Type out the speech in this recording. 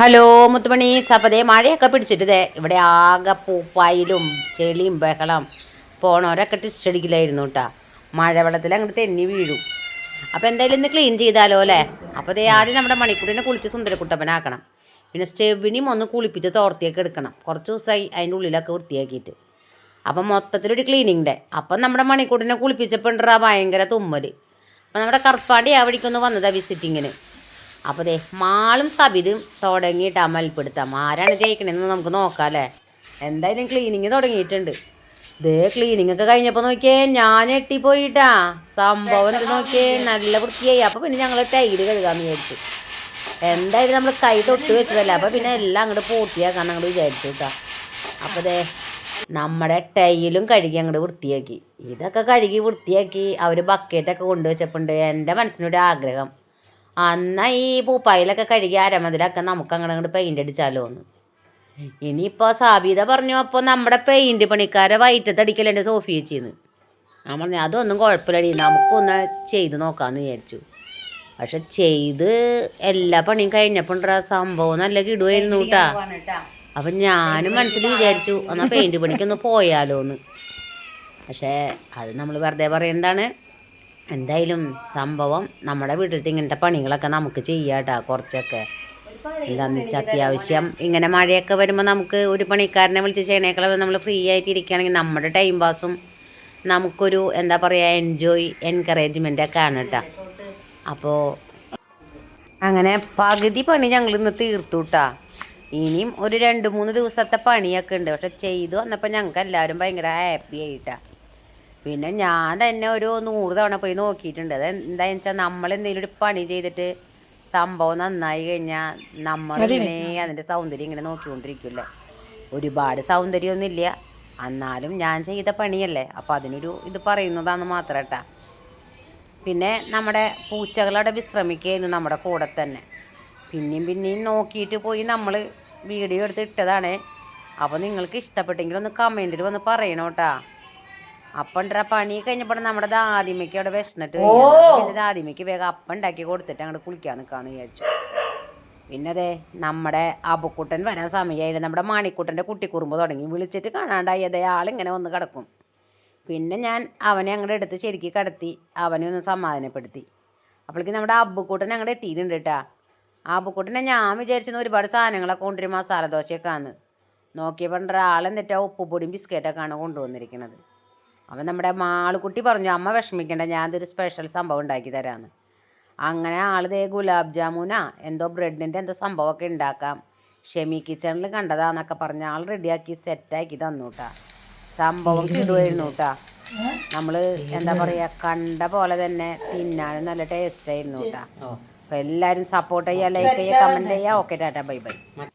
Hello മുത്തുമണീസ് അപ്പോൾ ദേ മഴയൊക്കെ പിടിച്ചിട്ട് ഇവിടെ ആകെ പൂപ്പായിലും ചെളിയും ബഹളം. പോണവരൊക്കെ ടിസ്റ്റ് അടിക്കില്ലായിരുന്നു കേട്ടാ മഴവെള്ളത്തിൽ അങ്ങോട്ട് തെന്നി വീഴും. അപ്പോൾ എന്തായാലും ഇന്ന് ക്ലീൻ ചെയ്താലോ അല്ലേ? അപ്പോൾ ദേ ആദ്യം നമ്മുടെ മണിക്കൂറിനെ കുളിച്ച് സുന്ദരക്കുട്ടപ്പനാക്കണം. പിന്നെ സ്റ്റെവിനിയും ഒന്ന് കുളിപ്പിച്ച് തോർത്തിയൊക്കെ എടുക്കണം. കുറച്ച് ദിവസമായി അതിന്റെ ഉള്ളിലൊക്കെ വൃത്തിയാക്കിയിട്ട്. അപ്പം മൊത്തത്തിലൊരു ക്ലീനിങ് ഡേ അപ്പം നമ്മുടെ മണിക്കൂട്ടിനെ കുളിപ്പിച്ചപ്പോൾ ഉണ്ടാ ഭയങ്കര തുമ്മൽ അപ്പം നമ്മുടെ കറുപ്പാണ്ടി ആ വന്നതാണ് വിസിറ്റിങ്ങിന് അപ്പോൾ ദേ മാളും സബിതും തുടങ്ങിയിട്ട് അമൽപ്പെടുത്താം. ആരാണ് ജയിക്കണെന്ന് നമുക്ക് നോക്കാം അല്ലേ? എന്തായാലും ക്ലീനിങ് തുടങ്ങിയിട്ടുണ്ട്. ദേ ക്ലീനിങ് ഒക്കെ കഴിഞ്ഞപ്പോൾ നോക്കിയേ ഞാൻ എട്ടിപ്പോയിട്ടാ. സംഭവം നോക്കിയേ? നല്ല വൃത്തിയായി. അപ്പോൾ പിന്നെ ഞങ്ങൾ ടൈൽ കഴുകാമെന്ന് വിചാരിച്ചു. എന്തായാലും നമ്മൾ കൈ തൊട്ട് വെച്ചതല്ല? അപ്പോൾ പിന്നെ എല്ലാം അങ്ങോട്ട് പൂർത്തിയാക്കാൻ ഞങ്ങൾ വിചാരിച്ചു കേട്ടോ അപ്പോൾ ദേ നമ്മുടെ ടൈലും കഴുകി അങ്ങോട്ട് വൃത്തിയാക്കി. ഇതൊക്കെ കഴുകി വൃത്തിയാക്കി അവർ ബക്കറ്റൊക്കെ കൊണ്ടുവച്ചപ്പോണ്ട് എന്റെ മനസ്സിനൊരു ആഗ്രഹം അന്നാ ഈ പൂപ്പായിലൊക്കെ കഴുകി അരമതിലൊക്കെ നമുക്ക് അങ്ങനെ അങ്ങോട്ട് പെയിന്റ് അടിച്ചാലോ എന്ന് ഇനിയിപ്പോൾ സാബീത പറഞ്ഞു അപ്പോൾ നമ്മുടെ പെയിന്റ് പണിക്കാരെ വയറ്റത്തടിക്കൽ എന്റെ സോഫി ചേച്ചിന്ന്? ഞാൻ പറഞ്ഞു അതൊന്നും കുഴപ്പമില്ലടി നമുക്കൊന്ന് ചെയ്ത് നോക്കാമെന്ന് വിചാരിച്ചു. പക്ഷെ ചെയ്ത് എല്ലാ പണിയും കഴിഞ്ഞപ്പോൾ സംഭവം നല്ല കിടുവായിരുന്നു കേട്ടാ അപ്പം ഞാനും മനസ്സിൽ വിചാരിച്ചു എന്നാൽ പെയിന്റ് പണിക്കൊന്ന് പോയാലോന്ന്. പക്ഷേ അത് നമ്മൾ വെറുതെ പറയുന്നതാണ്. എന്തായാലും സംഭവം നമ്മുടെ വീട്ടിലത്തെ ഇങ്ങനത്തെ പണികളൊക്കെ നമുക്ക് ചെയ്യാട്ടോ കുറച്ചൊക്കെ. എന്താണെന്ന് വെച്ചാൽ അത്യാവശ്യം ഇങ്ങനെ മഴയൊക്കെ വരുമ്പോൾ നമുക്ക് ഒരു പണിക്കാരനെ വിളിച്ച് ചെയ്യണേക്കളെ നമ്മൾ ഫ്രീ ആയിട്ട് ഇരിക്കുകയാണെങ്കിൽ നമ്മുടെ ടൈം പാസും നമുക്കൊരു എന്താ പറയുക എൻജോയ് എൻകറേജ്മെന്റ് ഒക്കെ ആണ് കേട്ടോ അപ്പോൾ അങ്ങനെ പകുതി പണി ഞങ്ങൾ ഇന്ന് തീർത്തു ഇനിയും ഒരു രണ്ട് മൂന്ന് ദിവസത്തെ പണിയൊക്കെ ഉണ്ട്. പക്ഷെ ചെയ്തു വന്നപ്പോൾ ഞങ്ങൾക്ക് എല്ലാവരും ഭയങ്കര ഹാപ്പി ആയിട്ടാ പിന്നെ ഞാൻ തന്നെ ഒരു നൂറ് തവണ പോയി നോക്കിയിട്ടുണ്ട്. അത് എന്താണെന്ന് വെച്ചാൽ നമ്മൾ എന്തെങ്കിലും ഒരു പണി ചെയ്തിട്ട് സംഭവം നന്നായി കഴിഞ്ഞാൽ നമ്മൾ അതിന്റെ സൗന്ദര്യം ഇങ്ങനെ നോക്കിക്കൊണ്ടിരിക്കില്ലേ ഒരുപാട് സൗന്ദര്യമൊന്നുമില്ല എന്നാലും ഞാൻ ചെയ്ത പണിയല്ലേ? അപ്പം അതിനൊരു ഇത് പറയുന്നതാന്ന് മാത്രം കേട്ടാ പിന്നെ നമ്മുടെ പൂച്ചകളവിടെ വിശ്രമിക്കുകയായിരുന്നു നമ്മുടെ കൂടെ തന്നെ. പിന്നെയും പിന്നെയും നോക്കിയിട്ട് പോയി നമ്മൾ വീഡിയോ എടുത്ത് ഇട്ടതാണേ. അപ്പോൾ നിങ്ങൾക്ക് ഇഷ്ടപ്പെട്ടെങ്കിൽ ഒന്ന് കമന്റിൽ വന്ന് പറയണം കേട്ടാ അപ്പം ഉണ്ടാ പണി കഴിഞ്ഞപ്പോൾ നമ്മുടെ ദാദിമയ്ക്ക് അവിടെ വിശന്നിട്ട്. പിന്നെ ദാദിമയ്ക്ക് വേഗം അപ്പം ഉണ്ടാക്കി കൊടുത്തിട്ട് അങ്ങോട്ട് കുളിക്കാൻ നിൽക്കാന്ന് വിചാരിച്ചു. പിന്നെ അതെ നമ്മുടെ അബുക്കുട്ടൻ വരാൻ സമയമായിരുന്നു നമ്മുടെ മാണിക്കുട്ടന്റെ കുട്ടിക്കുറുമ്പ് തുടങ്ങി. വിളിച്ചിട്ട് കാണാണ്ടായി. അതേ ആളിങ്ങനെ ഒന്ന് കിടക്കും. പിന്നെ ഞാൻ അവനെ അങ്ങോട്ട് എടുത്ത് ശരിക്ക് കടത്തി അവനെ ഒന്ന് സമാധാനപ്പെടുത്തി. അപ്പോഴേക്കും നമ്മുടെ അബ്ബുക്കുട്ടൻ അങ്ങോട്ട് എത്തിയിട്ടുണ്ട് കേട്ടാ. ആ അബ്ബുക്കുട്ടനെ ഞാൻ വിചാരിച്ചിരുന്ന ഒരുപാട് സാധനങ്ങളൊക്കെ കൊണ്ടുവരും മസാല ദോശയൊക്കെ ആണ് നോക്കിയപ്പോൾ ആളെന്നിട്ട് ഉപ്പുപൊടിയും ബിസ്ക്കറ്റൊക്കെയാണ് കൊണ്ടുവന്നിരിക്കുന്നത് അവൻ നമ്മുടെ മാളുകുട്ടി പറഞ്ഞു അമ്മ വിഷമിക്കണ്ട ഞാനതൊരു സ്പെഷ്യൽ സംഭവം ഉണ്ടാക്കി തരാമെന്ന് അങ്ങനെ ആൾ ദേ ഗുലാബ് ജാമുനാ എന്തോ ബ്രെഡിന്റെ എന്തോ സംഭവമൊക്കെ ഉണ്ടാക്കാം. ഷെമി കിച്ചണിൽ കണ്ടതാന്നൊക്കെ പറഞ്ഞ് ആൾ റെഡിയാക്കി സെറ്റാക്കി തന്നു കേട്ടാ സംഭവം കിടുവായിരുന്നു കേട്ടാ നമ്മൾ എന്താ പറയുക കണ്ട പോലെ തന്നെ തിന്നാനും നല്ല ടേസ്റ്റ് ആയിരുന്നു കേട്ടാ അപ്പോൾ എല്ലാവരും സപ്പോർട്ട് ചെയ്യുക ലൈക്ക് ചെയ്യുക കമന്റ് ചെയ്യുക ഓക്കെ ടാറ്റാ. Bye bye.